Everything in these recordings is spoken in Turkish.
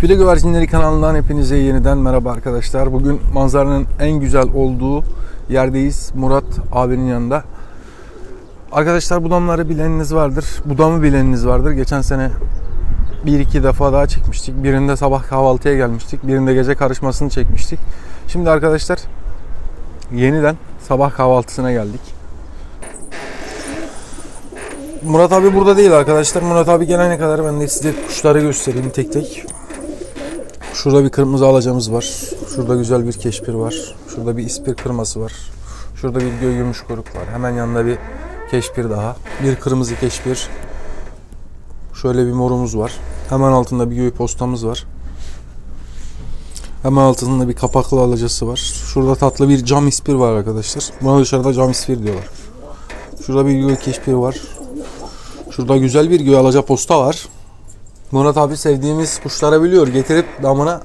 File Güvercinleri kanalından hepinize yeniden merhaba arkadaşlar. Bugün manzaranın en güzel olduğu yerdeyiz. Murat abinin yanında. Arkadaşlar budamları bileniniz vardır. Budamı bileniniz vardır. Geçen sene bir iki defa daha çekmiştik. Birinde sabah kahvaltıya gelmiştik. Birinde gece karışmasını çekmiştik. Şimdi arkadaşlar yeniden sabah kahvaltısına geldik. Murat abi burada değil arkadaşlar. Murat abi gelene kadar ben de size kuşları göstereyim tek tek. Şurada bir kırmızı alacağımız var. Şurada güzel bir keşpir var. Şurada bir ispir kırması var. Şurada bir göy gümüş kuyruk var. Hemen yanında bir keşpir daha. Bir kırmızı keşpir. Şöyle bir morumuz var. Hemen altında bir göğü postamız var. Hemen altında bir kapaklı alacası var. Şurada tatlı bir cam ispir var arkadaşlar. Buna dışarıda cam ispir diyorlar. Şurada bir göğü keşpir var. Şurada güzel bir göğe alaca posta var. Murat abi sevdiğimiz kuşları biliyor. Getirip damına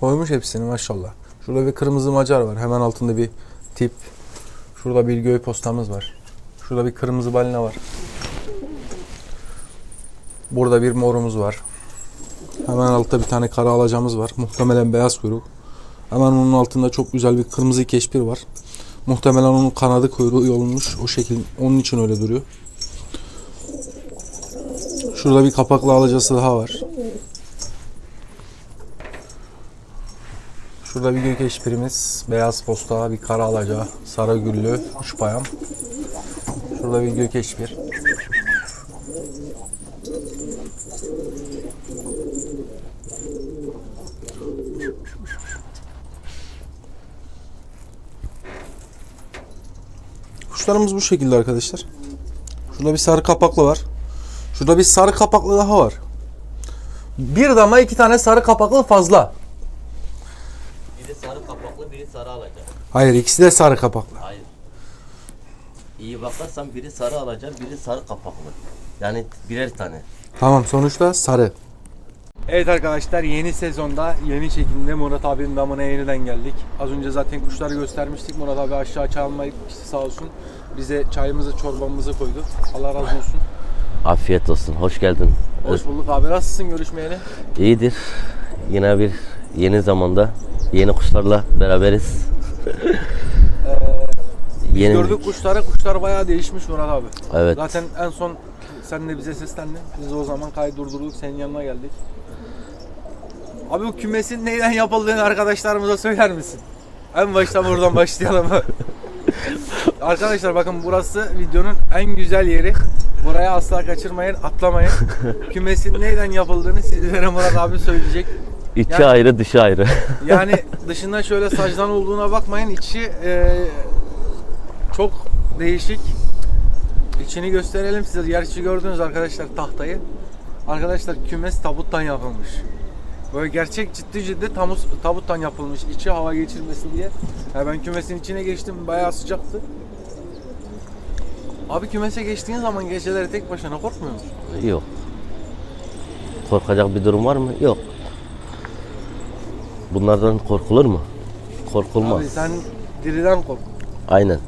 koymuş hepsini maşallah. Şurada bir kırmızı macar var. Hemen altında bir tip. Şurada bir göğe postamız var. Şurada bir kırmızı balina var. Burada bir morumuz var. Hemen altta bir tane kara alacağımız var. Muhtemelen beyaz kuyruk. Hemen onun altında çok güzel bir kırmızı keşpir var. Muhtemelen onun kanadı kuyruğu olmuş. O şekil onun için öyle duruyor. Şurada bir kapaklı alacası daha var. Şurada bir gök eşpirimiz, beyaz posta, bir kara alaca, sarı güllü, uç payam. Şurada bir gök eşpir. Kuşlarımız bu şekilde arkadaşlar. Şurada bir sarı kapaklı var. Şurada bir sarı kapaklı daha var. Bir dama iki tane sarı kapaklı fazla. Biri sarı kapaklı, biri sarı alacak. Hayır ikisi de sarı kapaklı. Hayır. İyi bakarsan biri sarı alacak, biri sarı kapaklı. Yani birer tane. Tamam sonuçta sarı. Evet arkadaşlar yeni sezonda yeni çekimde Murat abinin damına yeniden geldik. Az önce zaten kuşları göstermiştik. Murat abi aşağı çalmayıp sağ olsun bize çayımızı çorbamızı koydu. Allah razı olsun. Afiyet olsun, hoş geldin. Hoş bulduk abi nasılsın görüşmeyeli? İyidir. Yine bir yeni zamanda yeni kuşlarla beraberiz. Biz yeni gördük kuşları. Kuşlar bayağı değişmiş Murat abi. Evet. Zaten en son sen de bize seslendin. Biz de o zaman kaydı durdurduk. Senin yanına geldik. Abi bu kümesin neyden yapıldığını arkadaşlarımıza söyler misin? En baştan buradan başlayalım. Arkadaşlar bakın burası videonun en güzel yeri. Buraya asla kaçırmayın, atlamayın. Kümesin neyden yapıldığını sizlere Murat abi söyleyecek. içi Yani- ayrı, dışı ayrı. Yani dışında şöyle sacdan olduğuna bakmayın. İçi e, çok değişik. İçini gösterelim size. Gerçi gördünüz arkadaşlar tahtayı. Arkadaşlar kümes tabuttan yapılmış. Böyle gerçek ciddi ciddi tamus, tabuttan yapılmış. İçi hava geçirmesin diye. Ya ben kümesin içine geçtim. Bayağı sıcaktı. Abi kümese geçtiğin zaman geceleri tek başına korkmuyor musun? Yok. Korkacak bir durum var mı? Yok. Bunlardan korkulur mu? Korkulmaz. Abi sen diriden kork. Aynen.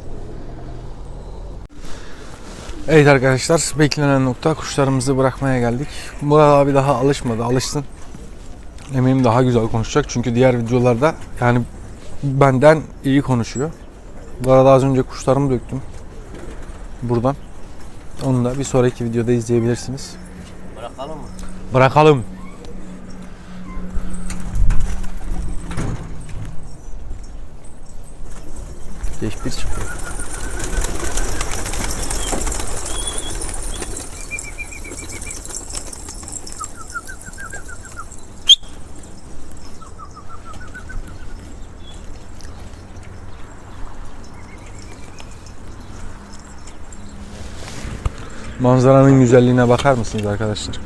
Evet arkadaşlar beklenen nokta kuşlarımızı bırakmaya geldik. Murat abi daha alışmadı alışsın. Eminim daha güzel konuşacak çünkü diğer videolarda yani benden iyi konuşuyor. Bu arada az önce kuşlarımı döktüm. Buradan. Onu da bir sonraki videoda izleyebilirsiniz. Bırakalım mı? Bırakalım. Geç bir çıkıyor. Manzaranın güzelliğine bakar mısınız arkadaşlar?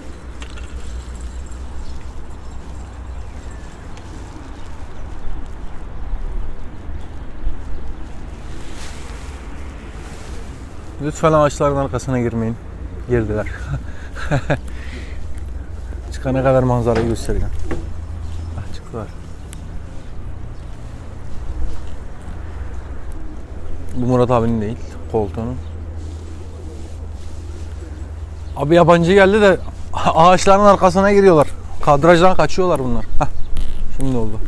Lütfen ağaçların arkasına girmeyin. Girdiler. Çıkana kadar manzarayı göstereceğim. Ah çıktılar. Bu Murat abinin değil, koltuğunun. Abi yabancı geldi de ağaçların arkasına giriyorlar. Kadrajdan kaçıyorlar bunlar. Heh. Şimdi oldu.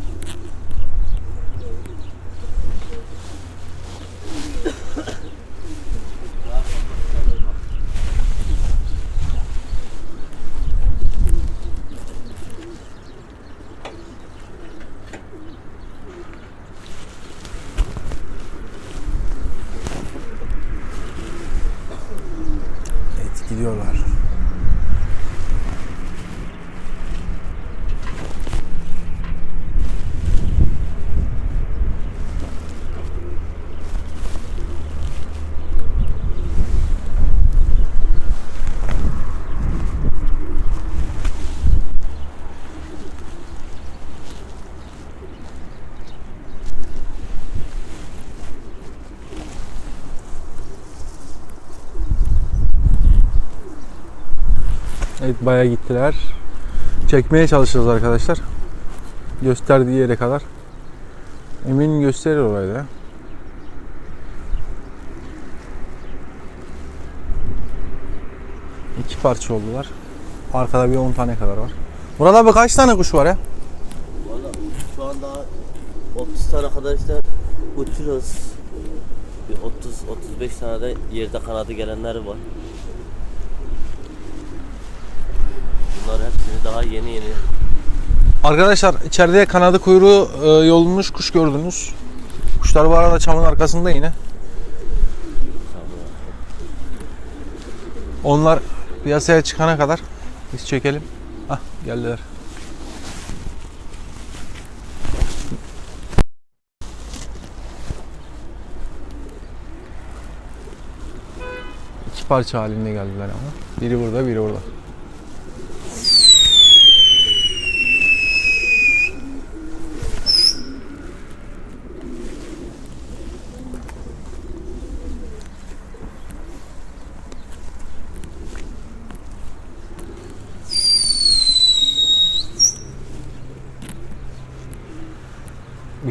Evet gidiyorlar. Bayağı gittiler. Çekmeye çalışacağız arkadaşlar. Gösterdiği yere kadar. Emin gösterir orayı da. İki parça oldular. Arkada bir 10 tane kadar var. Burada abi kaç tane kuş var ya? Valla şu anda 30 tane kadar işte uçuyoruz. Bir 30-35 tane de yerde kanadı gelenler var. Bunlar hepsini daha yeni yeni. Arkadaşlar içeride kanadı kuyruğu e, yolunmuş kuş gördünüz. Kuşlar bu arada çamın arkasında yine. Onlar piyasaya çıkana kadar biz çekelim. Hah geldiler. İki parça halinde geldiler ama. Biri burada, biri burada.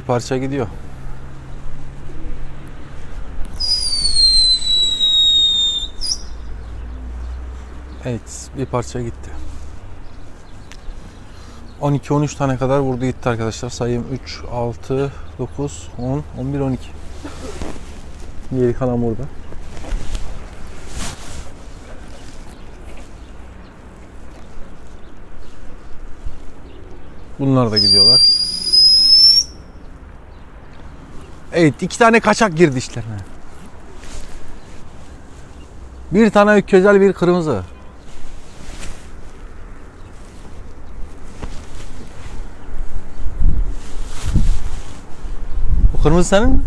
Parça gidiyor. Evet, bir parça gitti. 12-13 tane kadar vurdu gitti arkadaşlar. Sayayım 3, 6, 9, 10, 11, 12. Geri kalan burada. Bunlar da gidiyorlar. Evet iki tane kaçak girdi işlerine. Bir tane közel bir kırmızı. O kırmızı senin mi?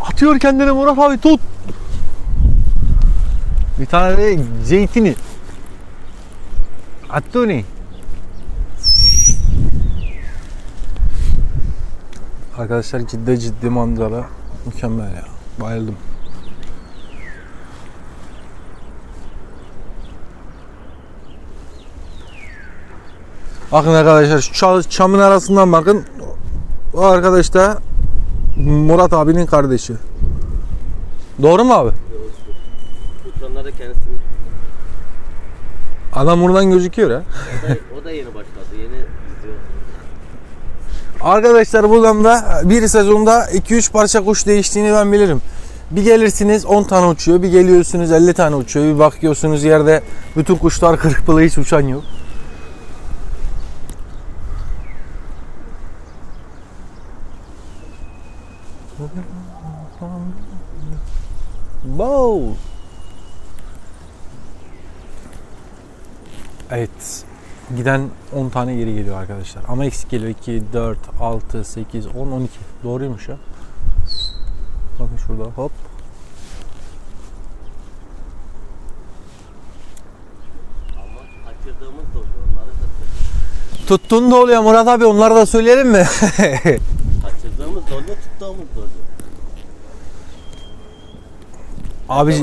Atıyor kendini Murat abi tut. Bir tane de zeytini. Attı onu. Arkadaşlar ciddi ciddi manzara mükemmel ya. Bayıldım. Bakın arkadaşlar şu çamın arasından bakın. O arkadaş da Murat abinin kardeşi. Doğru mu abi? Uçanlar da Adam buradan gözüküyor ha. o da, o da yeni başladı. Arkadaşlar buradan da bir sezonda 2-3 parça kuş değiştiğini ben bilirim. Bir gelirsiniz 10 tane uçuyor, bir geliyorsunuz 50 tane uçuyor, bir bakıyorsunuz yerde bütün kuşlar kırık pılı hiç uçan yok. Wow. Evet. Giden 10 tane geri geliyor arkadaşlar. Ama eksik geliyor. 2, 4, 6, 8, 10, 12. Doğruymuş ya. Bakın şurada hop. Ama kaçırdığımız da oluyor. Onları da Tuttun da oluyor Murat abi onları da söyleyelim mi? kaçırdığımız da oluyor, tuttuğumuz da oluyor. abi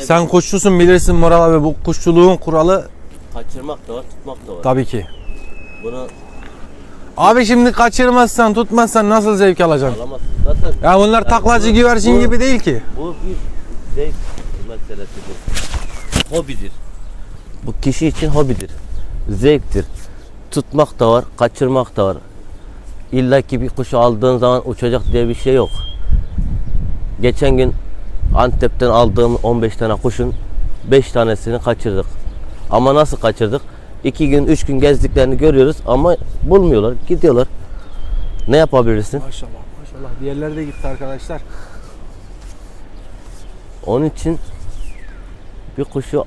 sen kuşçusun bilirsin Murat abi bu kuşçuluğun kuralı kaçırmak da var, tutmak da var. tabii ki. Bunu Abi şimdi kaçırmazsan tutmazsan nasıl zevk alacaksın? alamazsın. Zaten Ya bunlar Yani taklacı bu- güvercin bu- gibi değil ki. bu bir zevk meselesidir. Hobidir. Bu kişi için hobidir. zevktir. Tutmak da var, kaçırmak da var. İlla ki bir kuşu aldığın zaman uçacak diye bir şey yok. Geçen gün Antep'ten aldığım 15 tane kuşun 5 tanesini kaçırdık. Ama nasıl kaçırdık? 2 gün, 3 gün gezdiklerini görüyoruz ama bulmuyorlar, gidiyorlar. Ne yapabilirsin? Maşallah maşallah. Diğerleri de gitti arkadaşlar. Onun için bir kuşu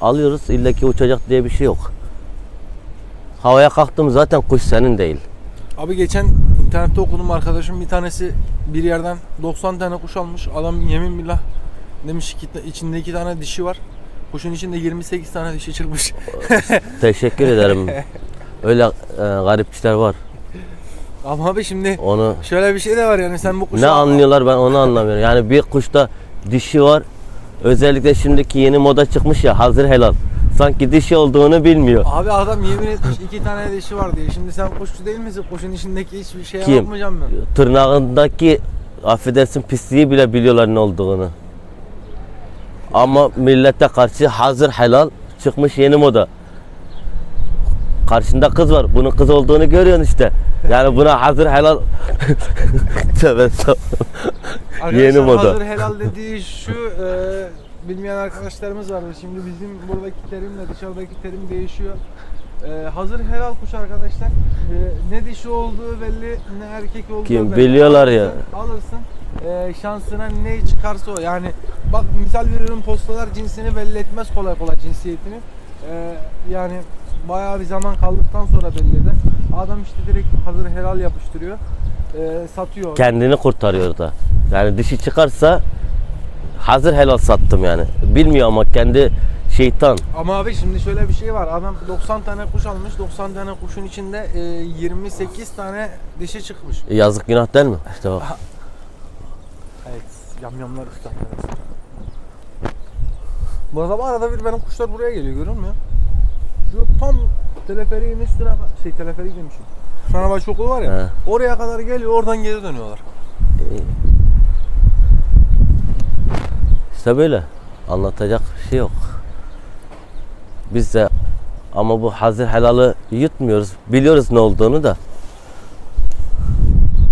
alıyoruz illa ki uçacak diye bir şey yok. Havaya kalktım zaten kuş senin değil. Abi geçen internette okudum arkadaşım bir tanesi bir yerden 90 tane kuş almış. Adam yemin billah demiş ki içinde iki tane dişi var. Kuşun içinde 28 tane dişi çıkmış. Teşekkür ederim. Öyle e, garipçiler var. Ama abi şimdi Onu şöyle bir şey de var yani sen bu kuşu ne anlıyorlar ben onu anlamıyorum. Yani bir kuşta dişi var. Özellikle şimdiki yeni moda çıkmış ya hazır helal. Sanki dişi olduğunu bilmiyor. Abi adam yemin etmiş iki tane dişi var diye. Şimdi sen kuşçu değil misin? Kuşun içindeki hiçbir şeye Kim? bakmayacağım ben. Tırnağındaki affedersin pisliği bile biliyorlar ne olduğunu. Ama millete karşı hazır helal çıkmış yeni moda. Karşında kız var. Bunun kız olduğunu görüyorsun işte. Yani buna hazır helal Tövbe Yeni moda. hazır helal dediği şu e, bilmeyen arkadaşlarımız var. Şimdi bizim buradaki terimle dışarıdaki terim değişiyor. E, hazır helal kuş arkadaşlar. E, ne dişi olduğu belli ne erkek olduğu Kim belli. biliyorlar ya. Alırsın. E, şansına ne çıkarsa o. Yani bak misal veriyorum postalar cinsini belli etmez kolay kolay cinsiyetini. E, yani bayağı bir zaman kaldıktan sonra belli eder. Adam işte direkt hazır helal yapıştırıyor. E, satıyor. Kendini kurtarıyor da. Yani dişi çıkarsa hazır helal sattım yani. Bilmiyor ama kendi şeytan. Ama abi şimdi şöyle bir şey var. Adam 90 tane kuş almış. 90 tane kuşun içinde e, 28 tane dişi çıkmış. Yazık günah değil mi? İşte bak. Evet. Yamyamlar usta. Bu arada arada bir benim kuşlar buraya geliyor görüyor musun? Şu tam teleferiğin üstüne şey teleferik demişim. Fenerbahçe okulu var ya. He. Oraya kadar geliyor oradan geri dönüyorlar. İşte böyle. Anlatacak bir şey yok. Biz de ama bu hazır helalı yutmuyoruz. Biliyoruz ne olduğunu da.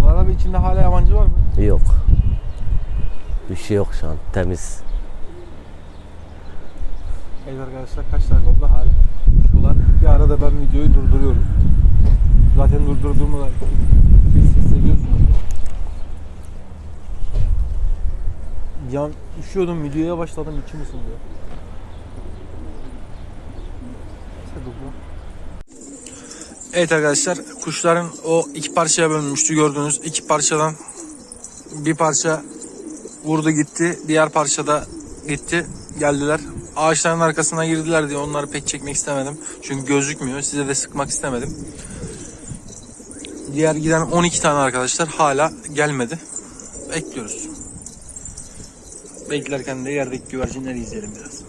Bu arada içinde hala yabancı var mı? Yok. Bir şey yok şu an. Temiz. Evet arkadaşlar kaç dakika oldu hala konuşuyorlar. Bir arada ben videoyu durduruyorum. Zaten durdurduğumu da siz hissediyorsunuz. Yan üşüyordum videoya başladım içim ısınıyor. Evet arkadaşlar kuşların o iki parçaya bölünmüştü gördüğünüz. İki parçadan bir parça vurdu gitti diğer parçada gitti geldiler. Ağaçların arkasına girdiler diye onları pek çekmek istemedim. Çünkü gözükmüyor size de sıkmak istemedim. Diğer giden 12 tane arkadaşlar hala gelmedi. Bekliyoruz. Beklerken de yerdeki güvercinleri izleyelim biraz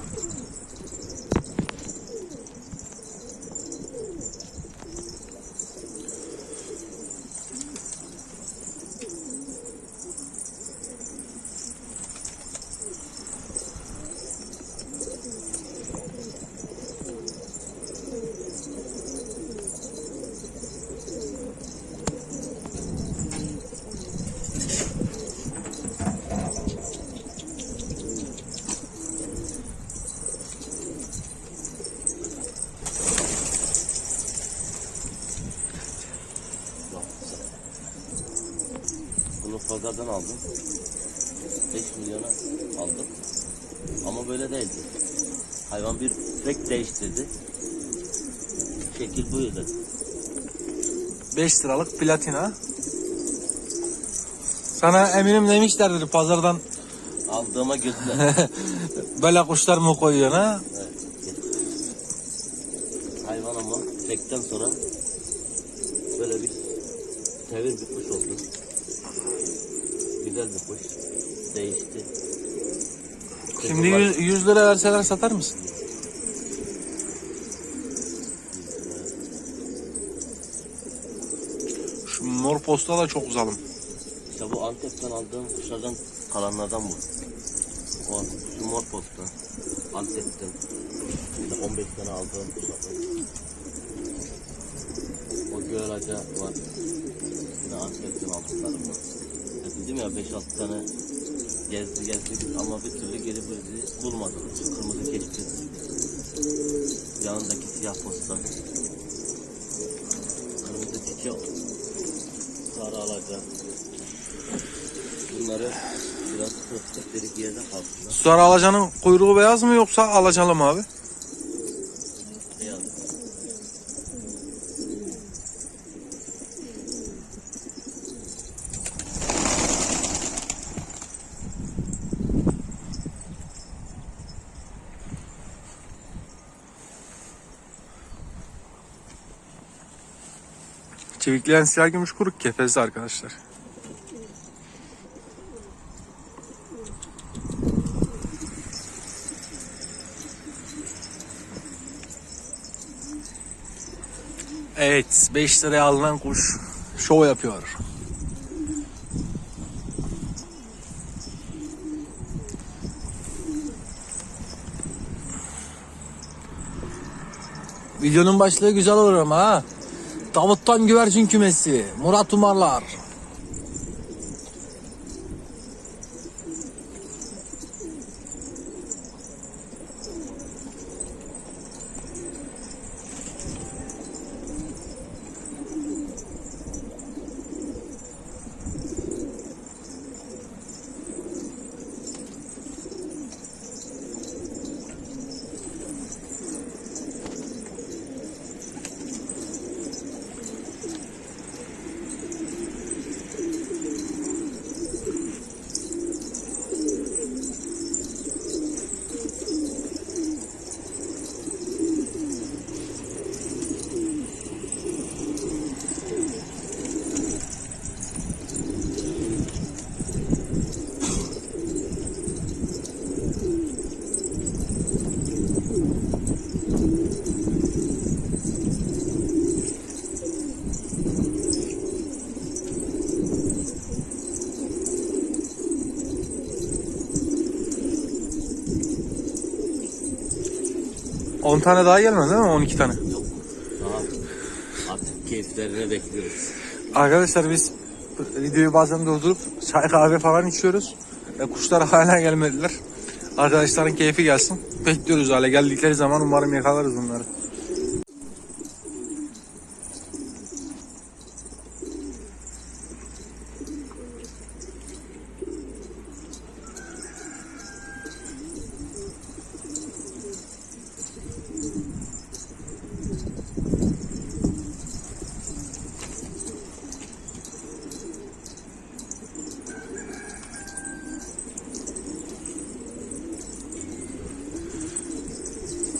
Bunu pazardan aldım. 5 milyona aldık. Ama böyle değildi. Hayvan bir renk değiştirdi. Şekil buydu. 5 liralık platina sana eminim demişlerdir pazardan Aldığıma gözüne. böyle kuşlar mı koyuyorsun ha? evet. Hayvan ama çekten sonra böyle bir tevir bir kuş oldu. Güzel bir kuş. Değişti. Şimdi 100, 100 lira verseler satar mısın? Şu mor posta da çok uzalım. İşte bu Antep'ten aldığım kuşlardan kalanlardan bu. O şu mor posta. Antep'ten. İşte 15 tane aldığım kuşlardan. Göğraca var. Yine Antep'ten aldıklarım var. Dedim ya 5-6 tane gezdi gezdik ama bir türlü geri bizi bulmadık. Kırmızı keçti. Yanındaki siyah posta. Kırmızı tiki sarı alacak. Bunları biraz kırptık dedik yerde kalsınlar. Sarı alacanın kuyruğu beyaz mı yoksa alacalı mı abi? Beyaz. Çevikleyen siyah gümüş kuruk kefezli arkadaşlar. Evet 5 liraya alınan kuş şov yapıyor. Videonun başlığı güzel olur ama ha. Davuttan güvercin kümesi. Murat Umarlar. On tane daha gelmedi değil mi? 12 tane. Yok. Daha artık keyiflerini bekliyoruz. Arkadaşlar biz videoyu bazen durdurup çay kahve falan içiyoruz. E, kuşlar hala gelmediler. Arkadaşların keyfi gelsin. Bekliyoruz hala. Geldikleri zaman umarım yakalarız bunları.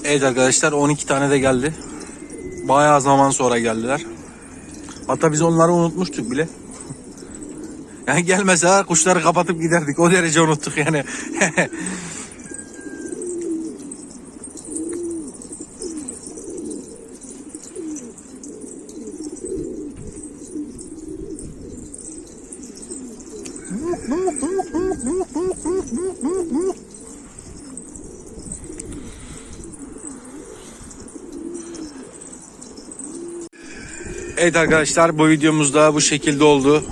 Evet arkadaşlar 12 tane de geldi. Bayağı zaman sonra geldiler. Hatta biz onları unutmuştuk bile. Yani gelmese kuşları kapatıp giderdik. O derece unuttuk yani. Evet arkadaşlar bu videomuz da bu şekilde oldu.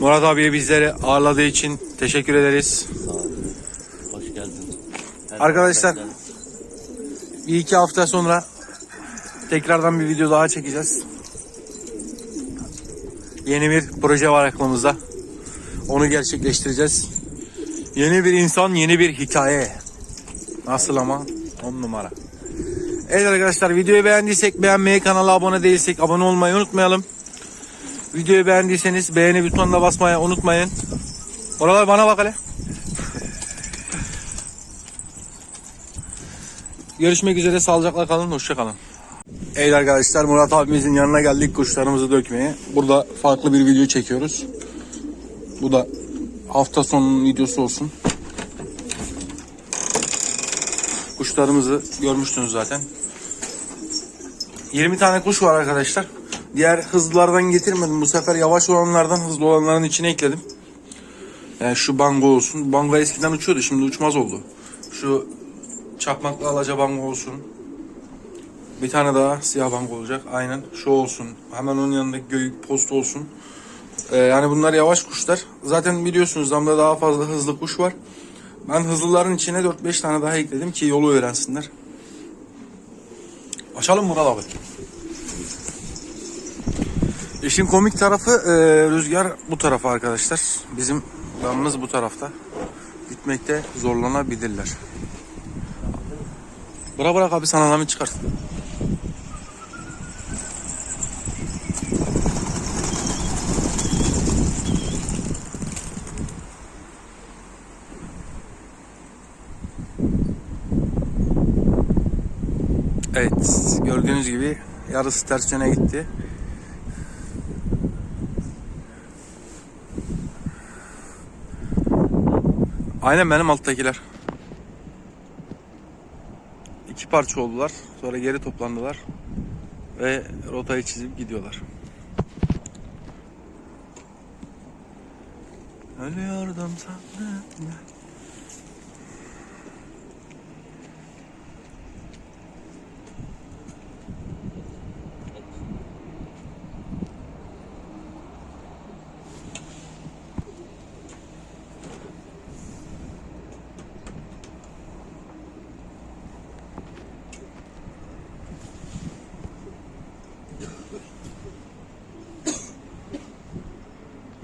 Murat abiye bizleri ağırladığı için teşekkür ederiz. Sağ olun. Hoş geldin. Her Arkadaşlar- Bir iki hafta sonra tekrardan bir video daha çekeceğiz. Yeni bir proje var aklımızda. Onu gerçekleştireceğiz. Yeni bir insan, yeni bir hikaye. Nasıl ama? 10 numara. Evet arkadaşlar videoyu beğendiysek beğenmeyi, kanala abone değilsek abone olmayı unutmayalım. Videoyu beğendiyseniz beğeni butonuna basmayı unutmayın. Oralar bana bak hele. Görüşmek üzere sağlıcakla kalın hoşça kalın. Evet arkadaşlar Murat abimizin yanına geldik kuşlarımızı dökmeye. Burada farklı bir video çekiyoruz. Bu da hafta sonunun videosu olsun. Kuşlarımızı görmüştünüz zaten. 20 tane kuş var arkadaşlar. Diğer hızlılardan getirmedim. Bu sefer yavaş olanlardan hızlı olanların içine ekledim. Yani şu bango olsun. Bango eskiden uçuyordu şimdi uçmaz oldu. Şu çakmaklı alaca bango olsun. Bir tane daha siyah bank olacak. Aynen. Şu olsun. Hemen onun yanındaki göyük post olsun. Ee, yani bunlar yavaş kuşlar. Zaten biliyorsunuz damda daha fazla hızlı kuş var. Ben hızlıların içine 4-5 tane daha ekledim ki yolu öğrensinler. Açalım Murat abi. İşin komik tarafı e, rüzgar bu tarafa arkadaşlar. Bizim damımız bu tarafta. Gitmekte zorlanabilirler. Bırak bırak abi sana alamet çıkart. Evet gördüğünüz gibi yarısı ters yöne gitti. Aynen benim alttakiler. İki parça oldular. Sonra geri toplandılar. Ve rotayı çizip gidiyorlar. Ölüyordum sandım.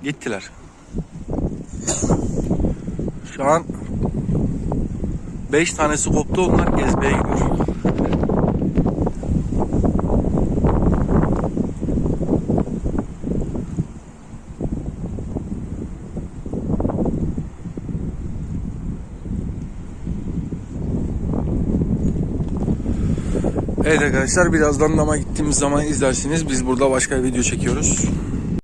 Gittiler. Şu an 5 tanesi koptu onlar gezmeye gidiyor. Evet arkadaşlar birazdan dama gittiğimiz zaman izlersiniz. Biz burada başka bir video çekiyoruz.